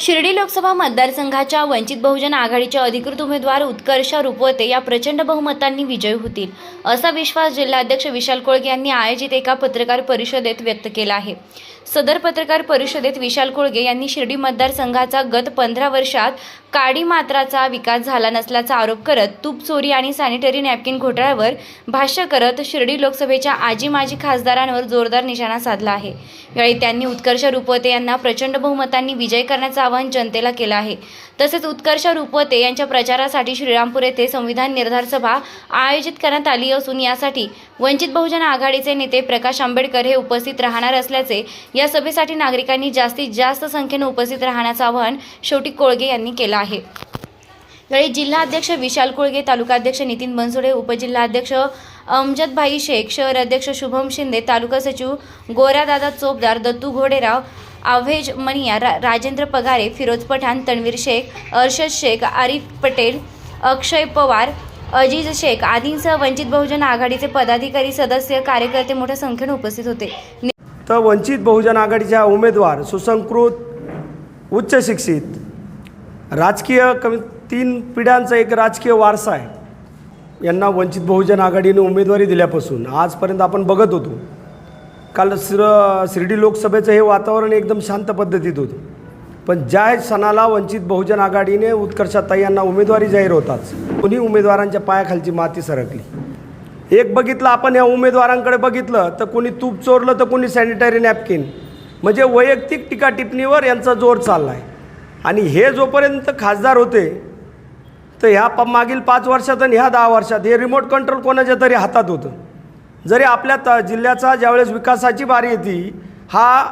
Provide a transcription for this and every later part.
शिर्डी लोकसभा मतदारसंघाच्या वंचित बहुजन आघाडीचे अधिकृत उमेदवार उत्कर्ष रुपवते या प्रचंड बहुमतांनी विजयी होतील असा विश्वास जिल्हाध्यक्ष विशाल कोळगे यांनी आयोजित एका पत्रकार परिषदेत व्यक्त केला आहे. सदर पत्रकार परिषदेत विशाल कोळगे यांनी शिर्डी मतदारसंघाचा गत पंधरा वर्षात काडी मात्राचा विकास झाला नसल्याचा आरोप करत तूप चोरी आणि सॅनिटरी नॅपकिन घोटाळ्यावर भाष्य करत शिर्डी लोकसभेच्या आजी माजी खासदारांवर जोरदार निशाणा साधला आहे. यावेळी त्यांनी उत्कर्ष रुपवते यांना प्रचंड बहुमतांनी विजय करण्याचा आवाहन जनतेला केलं आहे. तसेच उत्कर्ष रुपवते यांच्या प्रचारासाठी श्रीरामपूर येथे संविधान निर्धार सभा आयोजित करण्यात आली असून यासाठी वंचित बहुजन आघाडीचे नेते प्रकाश आंबेडकर हे उपस्थित राहणार असल्याचे या सभेसाठी नागरिकांनी जास्तीत जास्त संख्येने उपस्थित राहण्याचं आवाहन शेवटी कोळगे यांनी केलं आहे. यावेळी जिल्हाध्यक्ष विशाल कोळगे तालुकाध्यक्ष नितीन बनसोडे उपजिल्हाध्यक्ष अमजदभाई शेख शहर अध्यक्ष शुभम शिंदे तालुका सचिव गोऱ्यादादा चोपदार दत्तू घोडेराव आव्हेज मनिया रा राजेंद्र पगारे फिरोज पठाण तणवीर शेख अर्शद शेख आरिफ पटेल अक्षय पवार अजीज शेख आदींसह वंचित बहुजन आघाडीचे पदाधिकारी सदस्य कार्यकर्ते मोठ्या संख्येने उपस्थित होते. तर वंचित बहुजन आघाडीच्या उमेदवार सुसंस्कृत उच्च शिक्षित राजकीय कमी तीन पिढ्यांचा एक राजकीय वारसा आहे. यांना वंचित बहुजन आघाडीने उमेदवारी दिल्यापासून आजपर्यंत आपण बघत होतो. काल शिर शिर्डी लोकसभेचं हे वातावरण एकदम शांत पद्धतीत होतं. पण ज्या सणाला वंचित बहुजन आघाडीने उत्कर्षाताई यांना उमेदवारी जाहीर होताच. कुणी उमेदवारांच्या पायाखालची माती सरकली. एक बघितलं आपण या उमेदवारांकडे बघितलं तर कोणी तूप चोरलं तर कोणी सॅनिटरी नॅपकिन म्हणजे वैयक्तिक टीका टिप्पणीवर यांचा जोर चालला आहे आणि हे जोपर्यंत खासदार होते तर ह्या प मागील पाच वर्षात आणि ह्या दहा वर्षात हे रिमोट कंट्रोल कोणाच्या तरी हातात होतं. जरी आपल्या त जिल्ह्याचा ज्यावेळेस विकासाची बारी येते हा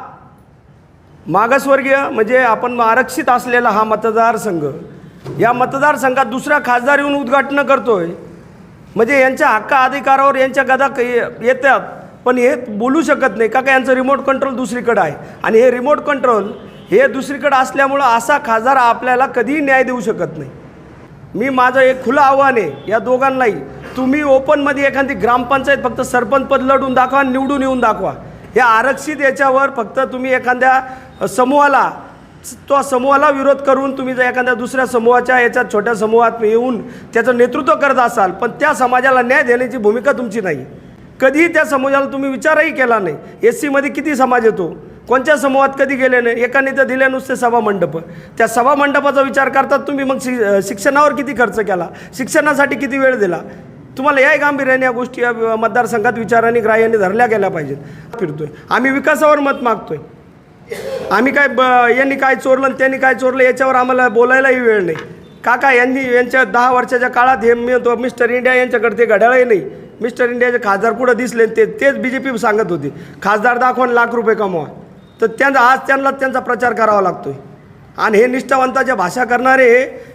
मागासवर्गीय म्हणजे आपण आरक्षित असलेला हा मतदारसंघ या मतदारसंघात दुसरा खासदार येऊन उद्घाटनं आहे म्हणजे यांच्या हक्का अधिकारावर यांच्या गदा क- ये- येतात पण हे बोलू शकत नाही. का का यांचं रिमोट कंट्रोल दुसरीकडं आहे. आणि हे रिमोट कंट्रोल हे दुसरीकडं असल्यामुळं असा खासदार आपल्याला कधीही न्याय देऊ शकत नाही. मी माझं एक खुलं आव्हान आहे या दोघांनाही. तुम्ही ओपनमध्ये एखादी ग्रामपंचायत फक्त सरपंच पद लढून दाखवा निवडून येऊन दाखवा. या आरक्षित याच्यावर फक्त तुम्ही एखाद्या समूहाला तो समूहाला विरोध करून तुम्ही जर एखाद्या दुसऱ्या समूहाच्या याच्यात छोट्या समूहात येऊन त्याचं नेतृत्व करत असाल पण त्या समाजाला न्याय देण्याची भूमिका तुमची नाही. कधीही त्या समाजाला तुम्ही विचारही केला नाही. एस सीमध्ये किती समाज येतो? कोणत्या समूहात कधी गेले नाही? एकाने तर दिले नुसते सभामंडप त्या सभामंडपाचा विचार करतात तुम्ही मग शि शिक्षणावर किती खर्च केला? शिक्षणासाठी किती वेळ दिला? तुम्हाला याही गांभीर्याने या गोष्टी या मतदारसंघात विचाराने ग्राह्याने धरल्या गेल्या पाहिजेत. फिरतोय. आम्ही विकासावर मत मागतोय. आम्ही काय ब यांनी काय चोरलं आणि त्यांनी काय चोरलं याच्यावर आम्हाला बोलायलाही वेळ नाही. काका यांनी यांच्या दहा वर्षाच्या काळात हे मी तो मिस्टर इंडिया यांच्याकडे ते घड्याळही नाही. मिस्टर इंडियाचे खासदार कुठं दिसले ते तेच बी जे पी सांगत होते. खासदार दाखवून लाख रुपये कमवा. तर त्यांचा आज त्यांना त्यांचा प्रचार करावा लागतोय. आणि हे निष्ठावंताच्या भाषा करणारे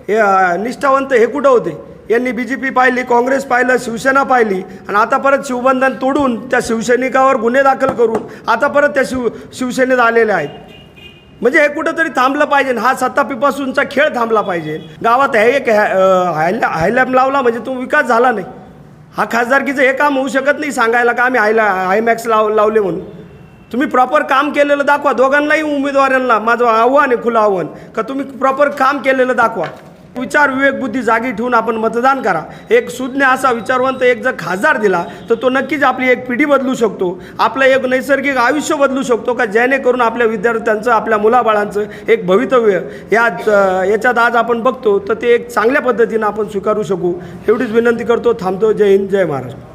हे निष्ठावंत हे कुठं होते? यांनी बी जे पी पाहिली काँग्रेस पाहिलं शिवसेना पाहिली. आणि आता परत शिवबंधन तोडून त्या शिवसैनिकावर गुन्हे दाखल करून आता परत त्या शिव शिवसेनेत आलेल्या आहेत. म्हणजे हे कुठंतरी थांबलं पाहिजे. हा सत्तापीपासूनचा खेळ थांबला पाहिजे. गावात हे एक हायला हायलॅम लावला म्हणजे तो विकास झाला नाही. हा खासदारकीचं हे काम होऊ शकत नाही सांगायला का आम्ही हायला हायमॅक्स लाव लावले म्हणून. तुम्ही प्रॉपर काम केलेलं दाखवा. दोघांनाही उमेदवारांना माझं आव्हान आहे खुलं आव्हान. का तुम्ही प्रॉपर काम केलेलं दाखवा. विचार विवेक बुद्धी जागी ठेवून आपण मतदान करा. एक सुज्ञ असा विचारवंत एक जर खासदार दिला तर तो नक्कीच आपली एक पिढी बदलू शकतो. आपलं एक नैसर्गिक आयुष्य बदलू शकतो का? जेणेकरून आपल्या विद्यार्थ्यांचं आपल्या मुलाबाळांचं एक भवितव्य या याच्यात आज आपण बघतो तर ते एक चांगल्या पद्धतीनं आपण स्वीकारू शकू. एवढीच विनंती करतो. थांबतो. जय हिंद. जय महाराष्ट्र.